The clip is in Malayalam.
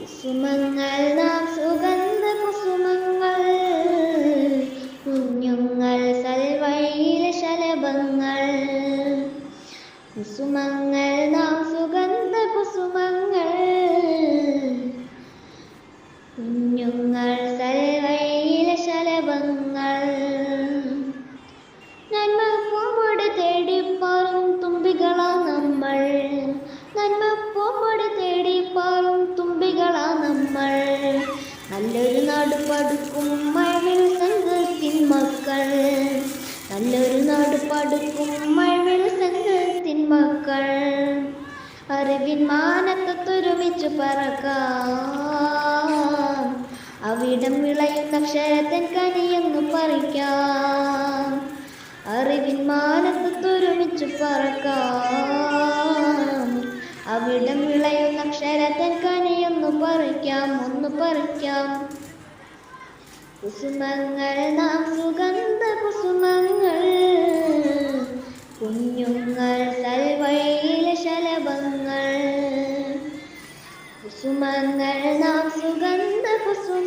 കുസുമങ്ങൾ നാം സുഗന്ധ കുസുമങ്ങൾ. കുഞ്ഞുങ്ങൾ സൽവഴിയിലെ ശലഭങ്ങൾ. കുസുമങ്ങൾ നാം സുഗന്ധ കുസുമങ്ങൾ. കുഞ്ഞുങ്ങൾ സൽവഴിയിലെ ശലഭങ്ങൾ. നന്മ പൂമ്പോടെ തേടിപ്പാറും തുമ്പികളാ നമ്മൾ. നന്മ പൂമ്പോട് നല്ലൊരു നാട് പടുക്കും മഴവിൽ സംഘത്തിൻ മക്കൾ. നല്ലൊരു നാട് പടുക്കും മഴവിൽ സംഘത്തിൻ മക്കൾ. അറിവിൻ മാനത്തൊരുമിച്ച് പറക്കാം. അവിടം വിളയുന്ന ക്ഷേത്രൻ കനിയെന്ന് പറിക്കാം. അറിവിൻ മാനത്തൊരുമിച്ച് പറക്കാം. അവിടം വിളയുന്ന ക്ഷേത്രൻ കനിയൊന്നു പറിക്കാം ഒന്ന് പറിക്കാം. കുസുമങ്ങൾ നാം സുഗന്ധ കുസുമങ്ങൾ. കുഞ്ഞുങ്ങൾ സൽവഴിയിലെ ശലഭങ്ങൾ. കുസുമങ്ങൾ നാം സുഗന്ധ കുസുമങ്ങൾ.